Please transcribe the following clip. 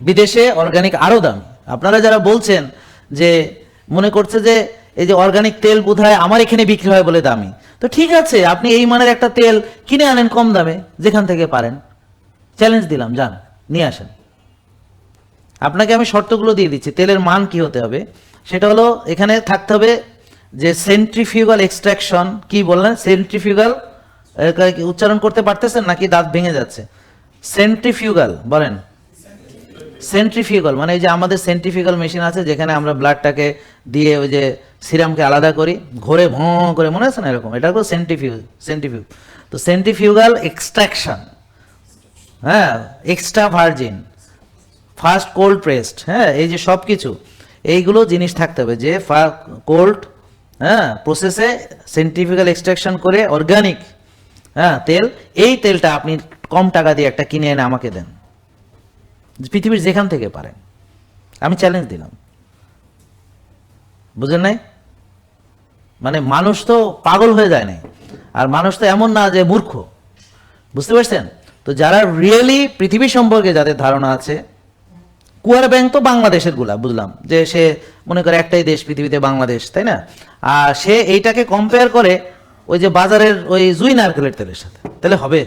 বিদেশে অর্গানিক আরও দামি। আপনারা যারা বলছেন যে, মনে করছে যে, এই যে অর্গানিক তেল বোধহয় আমার এখানে বিক্রি হয় বলে দামি। তো ঠিক আছে, আপনি এই মানের একটা তেল কিনে আনেন কম দামে, যেখান থেকে পারেন। চ্যালেঞ্জ দিলাম, যান, নিয়ে আসেন। আপনাকে আমি শর্তগুলো দিয়ে দিচ্ছি, তেলের মান কি হতে হবে। সেটা হলো, এখানে থাকতে হবে যে সেন্ট্রিফিউগাল এক্সট্রাকশন কি বললেন? সেন্ট্রিফিউগাল উচ্চারণ করতে পারতেছেন নাকি দাঁত ভেঙে যাচ্ছে? সেন্ট্রিফিউগাল বলেন। সেন্ট্রিফিউগাল মানে এই যে আমাদের সেন্ট্রিফিউগাল মেশিন আছে, যেখানে আমরা ব্লাডটাকে দিয়ে ওই যে সিরামকে আলাদা করি, ঘোরে ভঁ করে, মনে আছে না এরকম? এটা হলো সেন্ট্রিফিউ সেন্ট্রিফিউ তো সেন্ট্রিফিউগাল এক্সট্রাকশন হ্যাঁ extra virgin first cold pressed হ্যাঁ এই যে সব কিছু এইগুলো জিনিস থাকতে হবে, যে কোল্ড হ্যাঁ প্রসেসে সেন্ট্রিফিক্যাল এক্সট্রাকশন করে অর্গানিক হ্যাঁ তেল, এই তেলটা আপনি কম টাকা দিয়ে একটা কিনে এনে আমাকে দেন। পৃথিবীর যেখান থেকে পারেন। আমি চ্যালেঞ্জ দিলাম। বুঝলেন নাই? মানে মানুষ তো পাগল হয়ে যায় নাই। আর মানুষ তো এমন না যে মূর্খ। বুঝতে পারছেন? তো যারা রিয়েলি পৃথিবী সম্পর্কে যাদের ধারণা আছে, কুয়ার ব্যাংক তো বাংলাদেশেরগুলা, বুঝলাম। যে সে মনে করে একটাই দেশ পৃথিবীতে বাংলাদেশ, তাই না? আর সে এইটাকে কম্পেয়ার করে ওই যে বাজারের ওই জুই নারকেলের তেলের সাথে। তাহলে হবে?